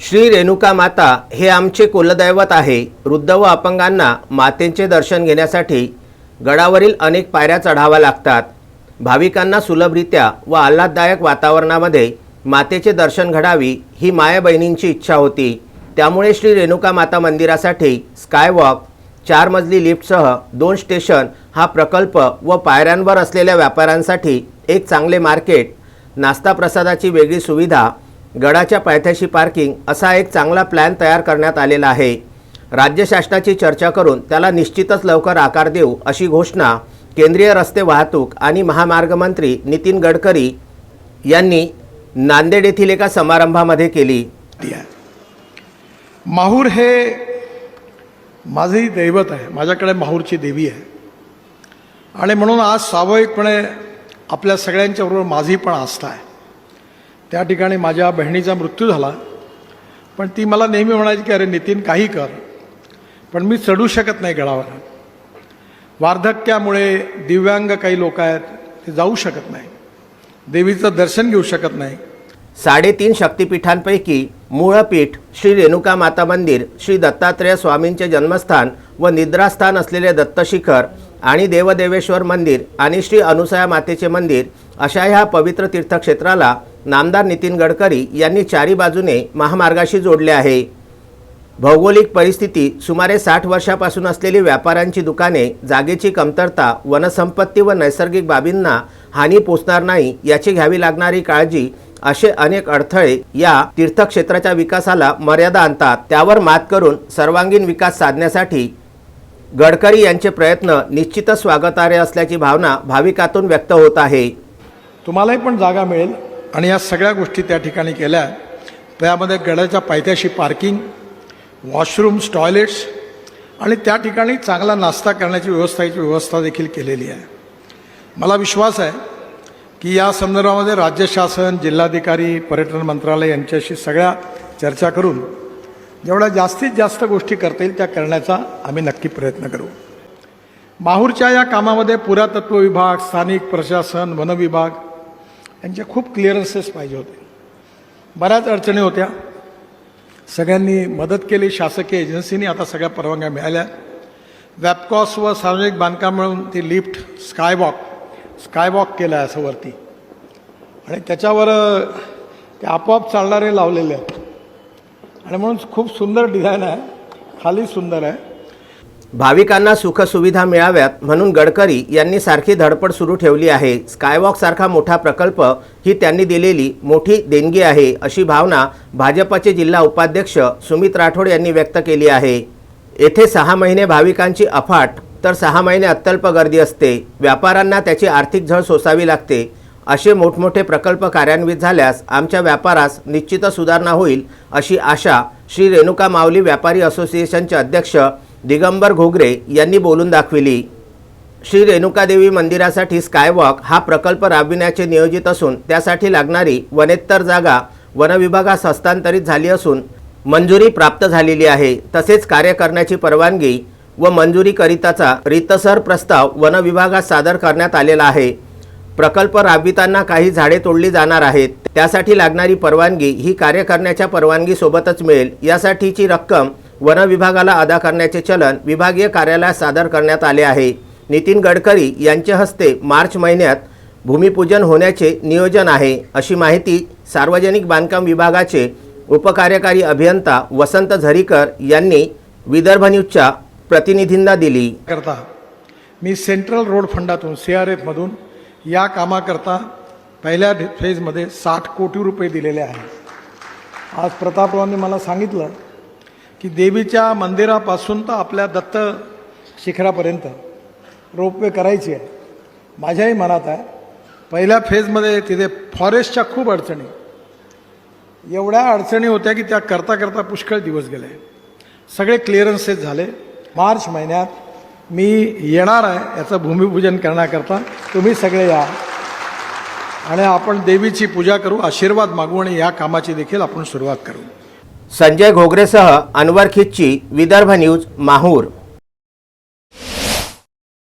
श्री रेणुका माता हे आमचे कुलदैवत आहे. वृद्ध व अपंगांना मातेचे दर्शन घेण्यासाठी गडावरील अनेक पायऱ्या चढाव्या लागतात. भाविकांना सुलभरित्या व आल्हाददायक वातावरणामध्ये मातेचे दर्शन घडावी ही माया बहिणींची इच्छा होती. त्यामुळे श्री रेणुका माता मंदिरासाठी स्कायवॉक चार मजली लिफ्टसह दोन स्टेशन हा प्रकल्प व पायऱ्यांवर असलेल्या व्यापाऱ्यांसाठी एक चांगले मार्केट नाश्ता प्रसादाची वेगळी सुविधा गडाच्या पायथ्याशी पार्किंग असा एक चांगला प्लॅन तयार करण्यात आलेला आहे. राज्य शासनाची चर्चा करून त्याला निश्चितच लवकर आकार देऊ अशी घोषणा केंद्रीय रस्ते वाहतूक आणि महामार्ग मंत्री नितीन गडकरी यांनी नांदेड येथील एका समारंभामध्ये केली. ती आहे माहूर हे माझंही दैवत आहे. माझ्याकडे माहूरची देवी आहे. आणि म्हणून आज स्वाभाविकपणे आपल्या सगळ्यांच्याबरोबर माझी पण आस्था आहे. त्या ठिकाणी माझ्या बहिणीचा मृत्यू झाला. पण ती मला नेहमी म्हणायची की अरे नितीन काही कर. पण मी चढू शकत नाही गडावर. वार्धक्यामुळे दिव्यांग काही लोक आहेत ते जाऊ शकत नाही. देवीचं दर्शन घेऊ शकत नाही. साडेतीन शक्तिपीठांपैकी मूळपीठ श्री रेणुका माता मंदिर श्री दत्तात्रेय स्वामींचे जन्मस्थान व निद्रास्थान असलेले दत्तशिखर आणि देवदेवेश्वर मंदिर आणि श्री अनुसया मातेचे मंदिर अशा ह्या पवित्र तीर्थक्षेत्राला नामदार नितीन गडकरी यांनी चारी बाजूने महामार्गाशी जोडले आहे. भौगोलिक परिस्थिती सुमारे साठ वर्षापासून असलेली व्यापाऱ्यांची दुकाने जागेची कमतरता वनसंपत्ती व नैसर्गिक बाबींना हानी पोचणार नाही याची घ्यावी लागणारी काळजी असे अनेक अडथळे या तीर्थक्षेत्राच्या विकासाला मर्यादा आणतात. त्यावर मात करून सर्वांगीण विकास साधण्यासाठी गडकरी यांचे प्रयत्न निश्चितच स्वागतार्ह असल्याची भावना भाविकातून व्यक्त होत आहे. तुम्हालाही पण जागा मिळेल. आणि या सगळ्या गोष्टी त्या ठिकाणी केल्या. त्यामध्ये गडाच्या पायथ्याशी पार्किंग वॉशरूम्स टॉयलेट्स आणि त्या ठिकाणी चांगला नाश्ता करण्याची व्यवस्थाची व्यवस्था देखील केलेली आहे. मला विश्वास आहे की या संदर्भामध्ये राज्य शासन जिल्हाधिकारी पर्यटन मंत्रालय यांच्याशी सगळ्या चर्चा करून जेवढ्या जास्तीत जास्त गोष्टी करता येईल त्या करण्याचा आम्ही नक्की प्रयत्न करू. माहूरच्या या कामामध्ये पुरातत्व विभाग स्थानिक प्रशासन वन विभाग यांचे खूप क्लिअरन्सेस पाहिजे होते. बऱ्याच अडचणी होत्या. सगळ्यांनी मदत केली. शासकीय एजन्सीनी आता सगळ्या परवानग्या मिळाल्या. वॅपकॉस व सार्वजनिक बांधकाम मिळून ती लिफ्ट स्कायवॉक स्कायवॉक केलं आहे असं वरती. आणि त्याच्यावर ते आपोआप चालणारे लावलेले आहेत. आणि म्हणून खूप सुंदर डिझाईन आहे. खाली सुंदर आहे. भाविकांना सुखसुविधा मिळाव्यात म्हणून गडकरी यांनी सारखी धडपड सुरू ठेवली आहे. स्कायवॉक सारखा मोठा प्रकल्प ही त्यांनी दिलेली मोठी देणगी आहे अशी भावना भाजपचे जिल्हा उपाध्यक्ष सुमित राठोड यांनी व्यक्त केली आहे. येथे सहा महिने भाविकांची अफाट तर सहा महिने अत्यल्प गर्दी असते. व्यापाऱ्यांना त्याची आर्थिक झळ सोसावी लागते. असे मोठमोठे प्रकल्प कार्यान्वित झाल्यास आमच्या व्यापारास निश्चितच सुधारणा होईल अशी आशा श्री रेणुका माऊली व्यापारी असोसिएशनचे अध्यक्ष दिगंबर घोगरे यांनी बोलून दाखविली श्री रेणुकादेवी मंदिरासाठी स्कायवॉक हा प्रकल्प राबविण्याचे नियोजित असून त्यासाठी लागणारी वनेत्तर जागा वनविभागास हस्तांतरित झाली असून मंजुरी प्राप्त झालेली आहे. तसेच कार्य करण्याची परवानगी व मंजुरीकरिताचा रितसर प्रस्ताव वनविभागास सादर करण्यात आलेला आहे. प्रकल्प राबविताना काही झाडे तोडली जाणार आहेत. त्यासाठी लागणारी परवानगी ही कार्य करण्याच्या परवानगीसोबतच मिळेल. यासाठीची रक्कम वन विभागाला अदा करण्याचे चलन विभागीय कार्यालयात सादर करण्यात आले आहे. नितीन गडकरी यांच्या हस्ते मार्च महिन्यात भूमिपूजन होण्याचे नियोजन आहे. अशी माहिती सार्वजनिक बांधकाम विभागाचे उपकार्यकारी अभियंता वसंत झरीकर यांनी विदर्भ न्यूजच्या प्रतिनिधींना दिली. करता. मी सेंट्रल रोड फंडातून सी आर एफमधून या कामाकरता पहिल्या फेजमध्ये साठ कोटी रुपये दिलेले आहेत. आज प्रतापरावांनी मला सांगितलं की देवीच्या मंदिरापासून तर आपल्या दत्त शिखरापर्यंत रोपवे करायची आहे माझ्याही मनात आहे. पहिल्या फेजमध्ये तिथे फॉरेस्टच्या खूप अडचणी. एवढ्या अडचणी होत्या की त्या करता करता पुष्कळ दिवस गेले. सगळे क्लिअरन्सेस झाले. मार्च महिन्यात मी येणार आहे याचं भूमिपूजन करण्याकरता. तुम्ही सगळे या. आणि आपण देवीची पूजा करू आशीर्वाद मागू आणि या कामाची देखील आपण सुरुवात करू. संजय घोगरेसह अनवर खिच्ची विदर्भ न्यूज माहूर.